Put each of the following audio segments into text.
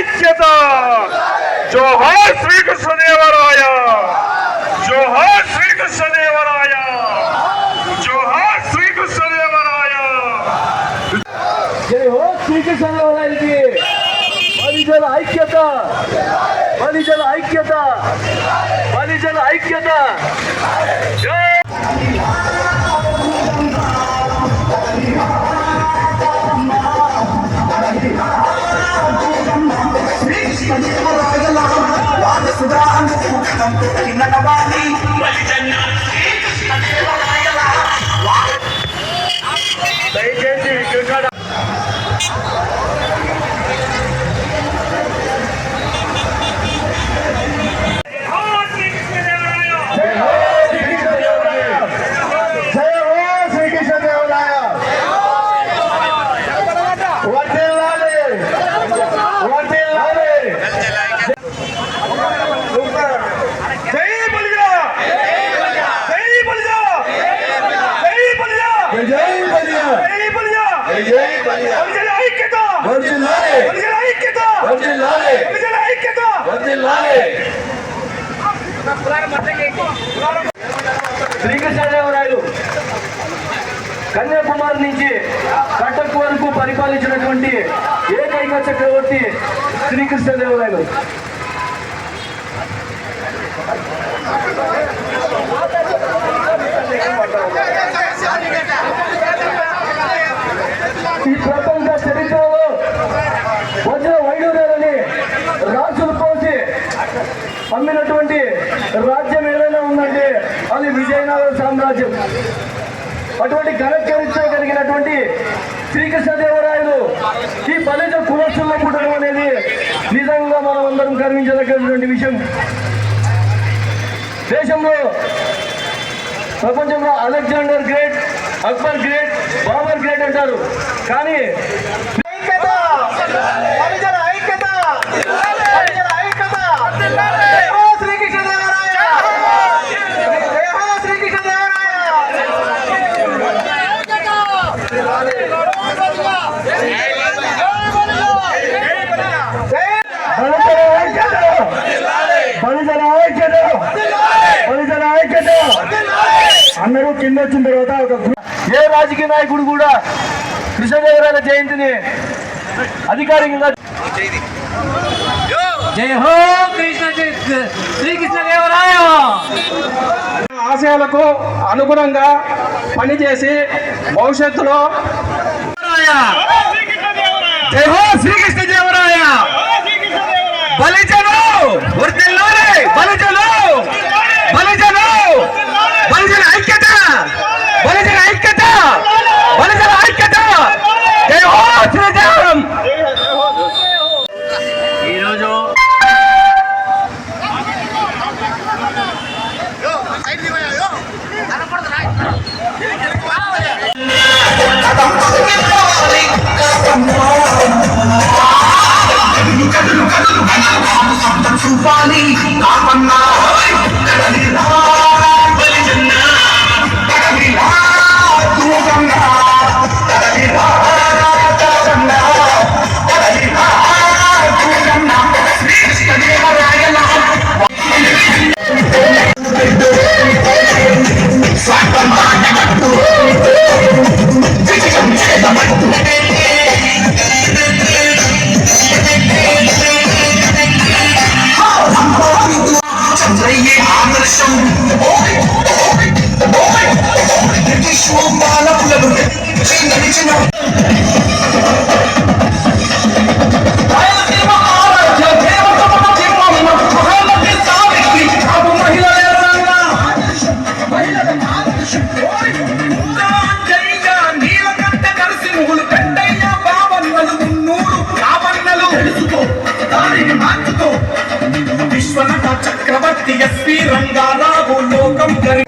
Jacob దయచేసి ఐక్యత! వర్ధిల్లాలి! ఐక్యత! వర్ధిల్లాలి! ఐక్యత! వర్ధిల్లాలి! శ్రీకృష్ణదేవరాయలు కన్యాకుమారి నుంచి కటక్ వరకు పరిపాలించినటువంటి ఏకైక చక్రవర్తి శ్రీకృష్ణదేవరాయలు. అమ్మినటువంటి రాజ్యం ఏదైనా ఉందంటే అది విజయనగర సామ్రాజ్యం. అటువంటి ఘన చరిత్ర కలిగినటువంటి శ్రీకృష్ణదేవరాయలు ఈ బలిజ కులస్తుల్లో పుట్టడం అనేది నిజంగా మనం అందరం గర్వించదగినటువంటి విషయం. దేశంలో ప్రపంచంలో Alexander great Akbar great Babur great అంటారు. కానీ ఐక్యత హరిజన ఐక్యత హరిజన ఐక్యత జై హో శ్రీకృష్ణదేవరాయ జై హో శ్రీకృష్ణదేవరాయ జై బలిజల ఐక్యత బలిజల ఐక్యత బలిజల ఐక్యత అందరూ కింద వచ్చిన తర్వాత ఒక గ్రూ- ఏ రాజకీయ నాయకుడు కూడా కృష్ణదేవరాయల జయంతిని అధికారికంగా జై హో కృష్ణ శ్రీకృష్ణదేవరాయ ఆశయాలకు అనుగుణంగా పనిచేసి భవిష్యత్తులో జై హో శ్రీకృష్ణదేవరాయ బలిజను వర్తిల్లాలి బలిజను బలిజను బలిజన ఐక్యత బలిజన ఐక్యత బలిజన ఐక్యత జై హో శ్రీదేవరం ఈరోజు చంద్రయ్యే విశ్వనట చక్రవర్తి ఎస్పి రంగారావు లోకం గరి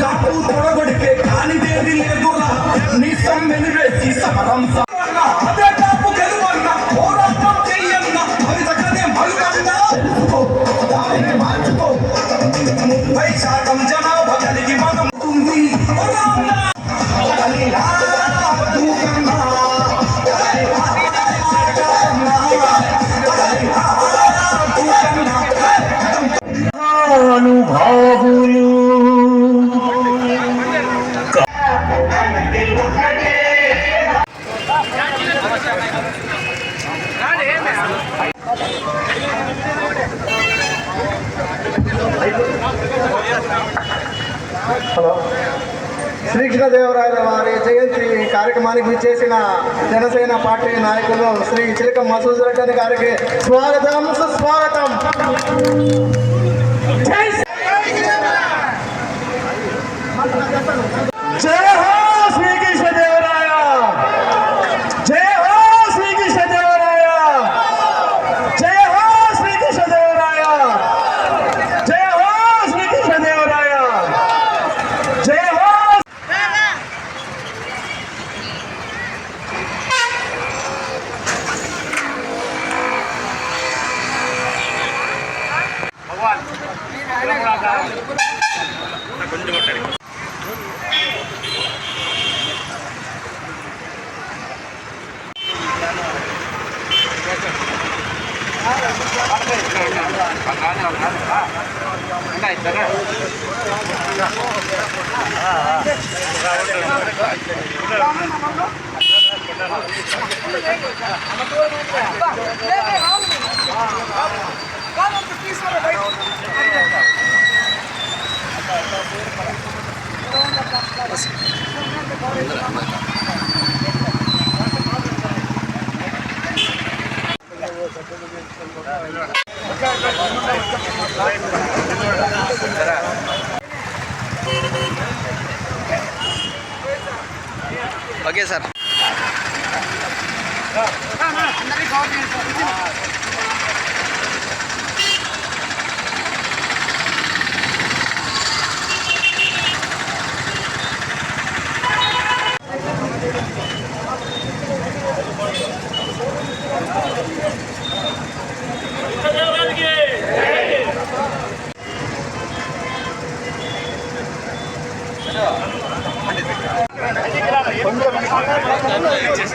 ಕಾಪು ತೊಡಗೊಡಿಕೆ ಕಾಣಿದೆ ನಿಸಂಬೆನಿವೆ ಸೀಸಮರಂ ಸಾಗ ಅದೇ పార్టీ నాయకులు శ్రీ చిలక మసూద్ గారికి స్వాగతం సుస్వాగతం. తీసుకురా ఓకే సార్ Thank you.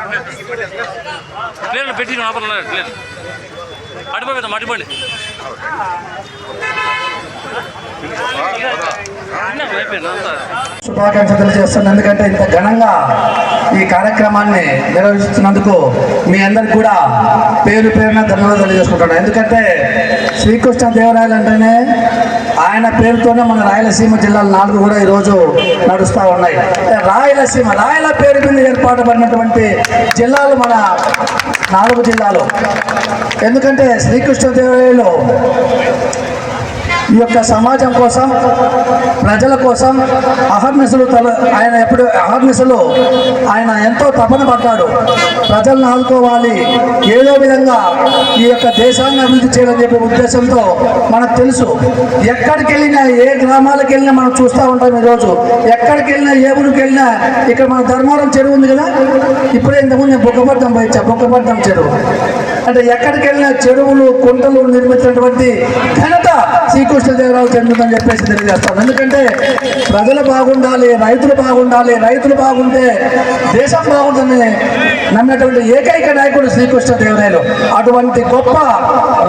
అన్ని కొట్టిస్తాను ప్లేన్ పెట్టి లోపల ప్లేన్ అడిపోయి మడిపోండి అయిపోయింది అంతా శుభాకాంక్షలు తెలియజేస్తున్నాను. ఎందుకంటే ఇంత ఘనంగా ఈ కార్యక్రమాన్ని నిర్వహిస్తున్నందుకు మీ అందరికి కూడా పేరు పేరున ధన్యవాదాలు తెలియజేసుకుంటున్నాను. ఎందుకంటే శ్రీకృష్ణ దేవరాయలు అంటేనే ఆయన పేరుతోనే మన రాయలసీమ జిల్లాలు నాలుగు కూడా ఈరోజు నడుస్తూ ఉన్నాయి. రాయలసీమ రాయల పేరు మీద ఏర్పాటుపడినటువంటి జిల్లాలు మన నాలుగు జిల్లాలు. ఎందుకంటే శ్రీకృష్ణ దేవరాయలు ఈ యొక్క సమాజం కోసం ప్రజల కోసం అహర్నిశలు తల ఆయన ఎప్పుడు అహర్నిశలు ఆయన ఎంతో తపన పడ్డాడు. ప్రజలను ఆదుకోవాలి. ఏదో విధంగా ఈ యొక్క దేశాన్ని అభివృద్ధి చేయాలని చెప్పే ఉద్దేశంతో మనకు తెలుసు ఎక్కడికి వెళ్ళినా ఏ గ్రామాలకు వెళ్ళినా మనం చూస్తూ ఉంటాం ఈరోజు. ఎక్కడికి వెళ్ళినా ఏ ఊరికి వెళ్ళినా ఇక్కడ మన ధర్మవరం చెరువు ఉంది కదా? ఇప్పుడే ఇంతకుముందు నేను బొక్కపట్నం పోయించా బొక్కపట్నం చెరువు. అంటే ఎక్కడికి వెళ్ళినా చెరువులు కుంటలు నిర్మించినటువంటి ఘనత శ్రీకృష్ణదేవరావు చెందుతుందని చెప్పేసి తెలియజేస్తాను ఎందుకంటే ప్రజలు బాగుండాలి రైతులు బాగుండాలి రైతులు బాగుంటే దేశం బాగుంటుందని నమ్మేటువంటి ఏకైక నాయకుడు శ్రీకృష్ణదేవరాయలు. అటువంటి గొప్ప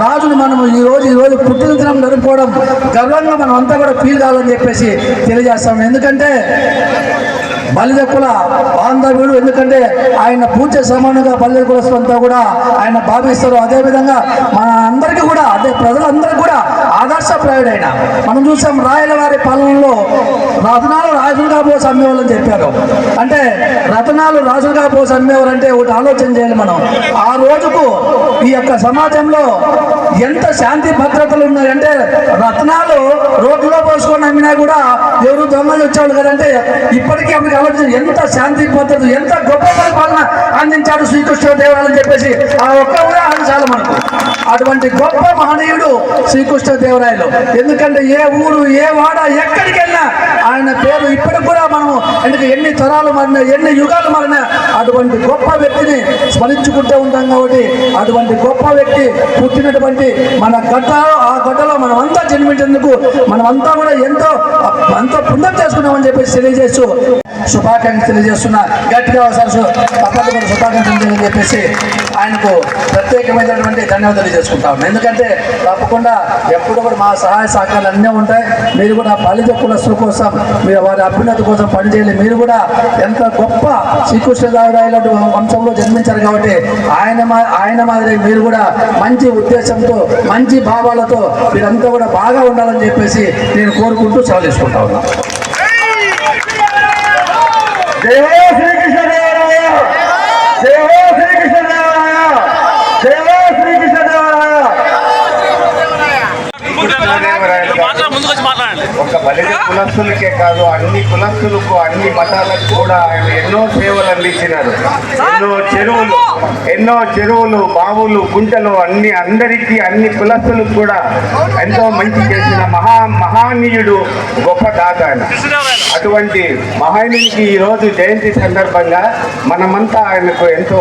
రాజును మనం ఈ రోజు ఈ రోజు పుట్టినదినం జరుపుకోవడం గర్వంగా మనం అంతా కూడా ఫీల్ కావాలని చెప్పేసి తెలియజేస్తాం. ఎందుకంటే బలిదక్కుల కుల బాంధవ్యుడు ఎందుకంటే ఆయన పూజ సమానంగా బలిద కులస్తులంతా కూడా ఆయన భావిస్తారు. అదేవిధంగా మన అందరికీ కూడా అదే ప్రజలందరికీ కూడా ఆదర్శప్రాయుడు ఆయన మనం చూసాం రాయల వారి పాలనలో రతనాలు రాజులుగా పోసి అని చెప్పారు. అంటే రతనాలు రాజులుగా పోసి అమ్మేవారు అంటే ఒకటి ఆలోచన చేయాలి మనం. ఆ రోజుకు ఈ యొక్క సమాజంలో ఎంత శాంతి భద్రతలు ఉన్నాయంటే రత్నాలు రోడ్లో పోసుకొని అమ్మినా కూడా ఎవరు దొంగలు వచ్చేవాళ్ళు కదంటే ఇప్పటికీ అప్పటికి ఆలోచన ఎంత శాంతి భద్రత ఎంత గొప్ప పరిపాలన అందించాడు శ్రీకృష్ణదేవరాయలు అని చెప్పేసి ఆ ఒక్క ఉదాహరణ చాలు మనకు. అటువంటి గొప్ప మహనీయుడు శ్రీకృష్ణదేవరాయలు ఎందుకంటే ఏ ఊరు ఏ వాడ ఎక్కడికి వెళ్ళినా ఆయన పేరు ఇప్పటికి కూడా మనము ఎందుకు ఎన్ని తరాలు మారినా ఎన్ని యుగాలు మారినా అటువంటి గొప్ప వ్యక్తిని స్మరించుకుంటూ ఉంటాం కాబట్టి అటువంటి గొప్ప వ్యక్తి పుట్టినటువంటి మన గడ్డ ఆ గడ్డలో మనమంతా జన్మించేందుకు మనమంతా కూడా ఎంతో ఎంతో పుణ్యం చేసుకున్నామని చెప్పేసి తెలియజేస్తూ శుభాకాంక్షలు తెలియజేస్తున్నా. గట్టిగా ఒకసారి తప్పకుండా శుభాకాంక్షలు చెప్పేసి ఆయనకు ప్రత్యేకమైనటువంటి ధన్యవాదాలు చేసుకుంటాం ఎందుకంటే తప్పకుండా ఎప్పుడు కూడా మా సహాయ సహకారాలు అన్నీ ఉంటాయి. మీరు కూడా బలిజ కులస్తుల కోసం మీరు వారి అభ్యున్నతి కోసం పనిచేయాలి. మీరు కూడా ఎంత గొప్ప శ్రీకృష్ణదేవరాయల వంశంలో జన్మించారు కాబట్టి ఆయన మా ఆయన మాదిరి మీరు కూడా మంచి ఉద్దేశంతో మంచి భావాలతో మీరంతా కూడా బాగా ఉండాలని చెప్పేసి నేను కోరుకుంటూ సెలవు తీసుకుంటా ఉన్నాను జై హో శ్రీకృష్ణదేవరాయ జై హో శ్రీకృష్ణదేవరాయ జై హో శ్రీకృష్ణదేవరాయ ఒక బలిజ కులస్తులకే కాదు అన్ని కులస్తులకు అన్ని మతాలకు కూడా ఆయన ఎన్నో సేవలు అందించినారు. ఎన్నో చెరువులు ఎన్నో చెరువులు బావులు గుంటలు అన్ని అందరికీ అన్ని కులస్తులకు కూడా ఎంతో మంచి చేసిన మహా మహానీయుడు గొప్ప దాత ఆయన. అటువంటి మహానీయునికి ఈరోజు జయంతి సందర్భంగా మనమంతా ఆయనకు ఎంతో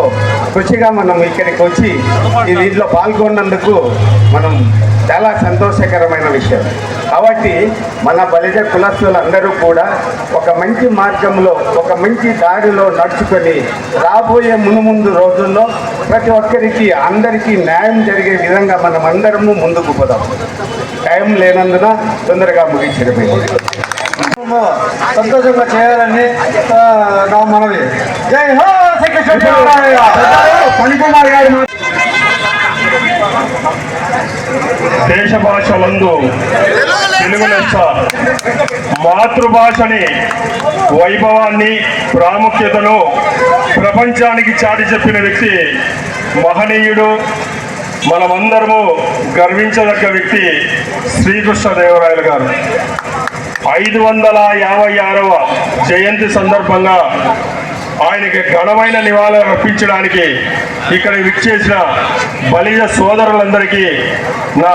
కృషిగా మనం ఇక్కడికి వచ్చి ఈ దీంట్లో పాల్గొన్నందుకు మనం చాలా సంతోషకరమైన విషయం. కాబట్టి మన బలిజ కులస్తులందరూ కూడా ఒక మంచి మార్గంలో ఒక మంచి దారిలో నడుచుకొని రాబోయే మునుముందు రోజుల్లో ప్రతి ఒక్కరికి అందరికీ న్యాయం జరిగే విధంగా మనం అందరము ముందుకు పోదాం. టైం లేనందున తొందరగా ముగించడమే. సంతోషంగా చేయాలని నా మనవి. జై హో ఫణికుమార్ గారి దేశ భాషలందు తెలుగు లెస్స మాతృభాషని వైభవాన్ని ప్రాముఖ్యతను ప్రపంచానికి చాటి చెప్పిన వ్యక్తి మహనీయుడు మనమందరము గర్వించదగ్గ వ్యక్తి శ్రీకృష్ణదేవరాయలు గారు. ఐదు వందల యాభై ఆరవ జయంతి సందర్భంగా ఆయనకి ఘనమైన నివాళులు అర్పించడానికి ఇక్కడ విచ్చేసిన బలిజ సోదరులందరికీ నా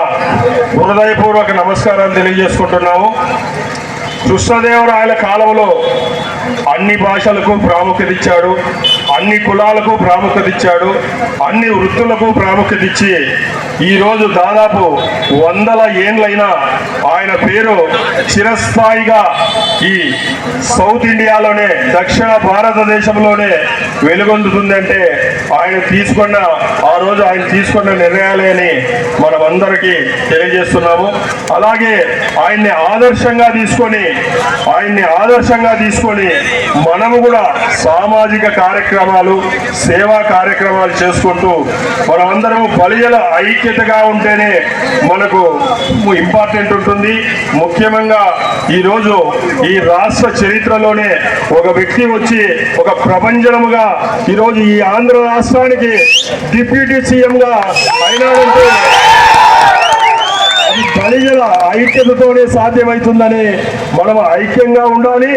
హృదయపూర్వక నమస్కారాలు తెలియజేసుకుంటున్నాము. కృష్ణదేవరాయల కాలంలో అన్ని భాషలకు ప్రాముఖ్యత ఇచ్చాడు అన్ని కులాలకు ప్రాముఖ్యత ఇచ్చాడు అన్ని వృత్తులకు ప్రాముఖ్యత ఇచ్చి ఈరోజు దాదాపు వందల ఏండ్లైనా ఆయన పేరు చిరస్థాయిగా ఈ సౌత్ ఇండియాలోనే దక్షిణ భారతదేశంలోనే వెలుగొందుతుందంటే ఆయన తీసుకున్న ఆ రోజు ఆయన తీసుకున్న నిర్ణయాలే అని మనమందరికీ తెలియజేస్తున్నాము. అలాగే ఆయన్ని ఆదర్శంగా తీసుకొని ఆయన్ని ఆదర్శంగా తీసుకొని మనము కూడా సామాజిక కార్యక్రమాలు సేవా కార్యక్రమాలు చేసుకుంటూ మనమందరము బలిజల ఐక్యతగా ఉంటేనే మనకు ఇంపార్టెంట్ ఉంటుంది. ముఖ్యంగా ఈరోజు ఈ రాష్ట్ర చరిత్రలోనే ఒక వ్యక్తి వచ్చి ఒక ప్రపంచముగా ఈరోజు ఈ ఆంధ్ర రాష్ట్రానికి డిప్యూటీ సీఎంగా అయినాడంటే బలిజల ఐక్యతతోనే సాధ్యమవుతుందని మనం ఐక్యంగా ఉండాలి.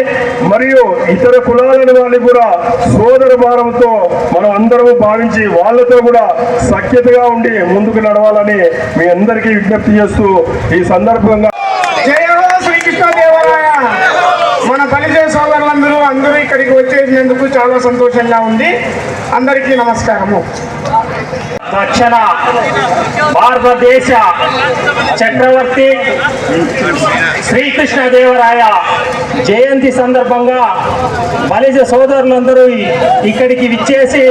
మరియు ఇతర కులాలను వాళ్ళు కూడా సోదర భారంతో మనం అందరము భావించి వాళ్ళతో కూడా సఖ్యతగా ఉండి ముందుకు నడవాలని మీ అందరికీ విజ్ఞప్తి చేస్తూ ఈ సందర్భంగా మన బలిజ సోదరులందరూ అందరూ ఇక్కడికి వచ్చేసినందుకు చాలా సంతోషంగా ఉంది. అందరికీ నమస్కారము. రక్షణ భారతదేశ చక్రవర్తి శ్రీకృష్ణదేవరాయ జయంతి సందర్భంగా మలిజ సోదరులందరూ ఇక్కడికి విచ్చేసి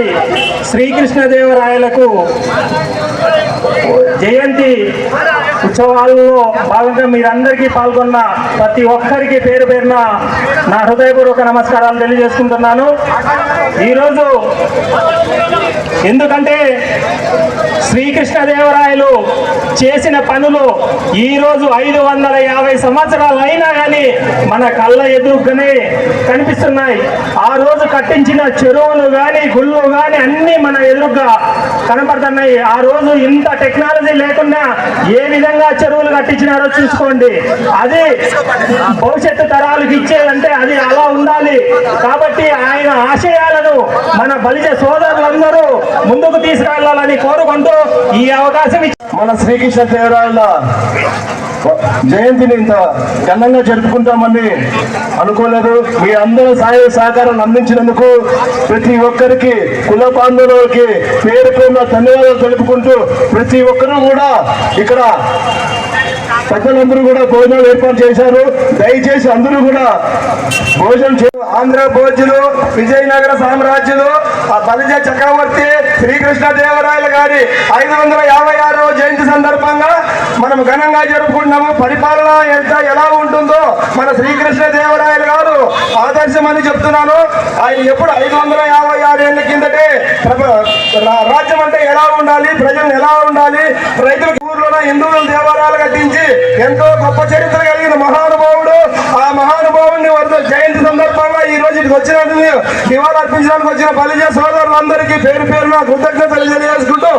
శ్రీకృష్ణదేవరాయలకు జయంతి ఉత్సవాల్లో భాగంగా మీరందరికీ పాల్గొన్న ప్రతి ఒక్కరికి పేరు పేరున నా హృదయపూర్వక నమస్కారాలు తెలియజేసుకుంటున్నాను. ఈరోజు ఎందుకంటే శ్రీకృష్ణదేవరాయలు చేసిన పనులు ఈ రోజు ఐదు వందల యాభై సంవత్సరాలు అయినా కానీ మన కళ్ళ ఎదురుగానే కనిపిస్తున్నాయి. ఆ రోజు కట్టించిన చెరువులు కానీ గుళ్ళు కానీ అన్నీ మన ఎదురుగా కనపడుతున్నాయి. ఆ రోజు ఇంత టెక్నాలజీ లేకుండా ఏ విధంగా చెరువులు కట్టించినారో చూసుకోండి. అది భవిష్యత్తు తరాలకు ఇచ్చేదంటే అది అలా ఉండాలి కాబట్టి ఆయన ఆశయాలను మన బలిజ సోదరులందరూ ముందుకు తీసుకెళ్ళాలని కోరుకుంటూ ఈ అవకాశం మన శ్రీకృష్ణ దేవరాయల జయంతిని ఇంత ఘనంగా జరుపుకుంటామని అనుకోలేదు. మీ అందరూ సహాయ సహకారం అందించినందుకు ప్రతి ఒక్కరికి కుల బాంధవులకి పేరు పేరున ధన్యవాదాలు తెలుపుకుంటూ ప్రతి ఒక్కరూ కూడా ఇక్కడ ప్రజలందరూ కూడా భోజనాలు ఏర్పాటు చేశారు. దయచేసి అందరూ కూడా భోజనం చే ఆంధ్ర భోజులు విజయనగర సామ్రాజ్యులు ఆ బలిజ చక్రవర్తి శ్రీకృష్ణ గారి ఐదు వందల యాభై ఆరవ జయంతి సందర్భంగా మనం ఘనంగా జరుపుకుంటున్నాము. పరిపాలన ఎంత ఎలా ఉంటుందో మన శ్రీకృష్ణ దేవరాయలు గారు ఆదర్శం అని చెప్తున్నాను. ఆయన ఎప్పుడు ఐదు వందల యాభై ఆరు కిందటే రాజ్యం అంటే ఎలా ఉండాలి ప్రజలు ఎలా ఉండాలి రైతులకు కూడా హిందువులు దేవాలయాలు కట్టించి ఎంతో గొప్ప చరిత్ర కలిగిన మహానుభావుడు. ఆ మహానుభావుడిని వద్ద జయంతి సందర్భంగా ఈ రోజు ఇక్కడికి వచ్చినందుకు నివాళులు అర్పించడానికి వచ్చిన బలిజ సోదరులందరికీ పేరు పేరున కృతజ్ఞతలు తెలియజేసుకుంటూ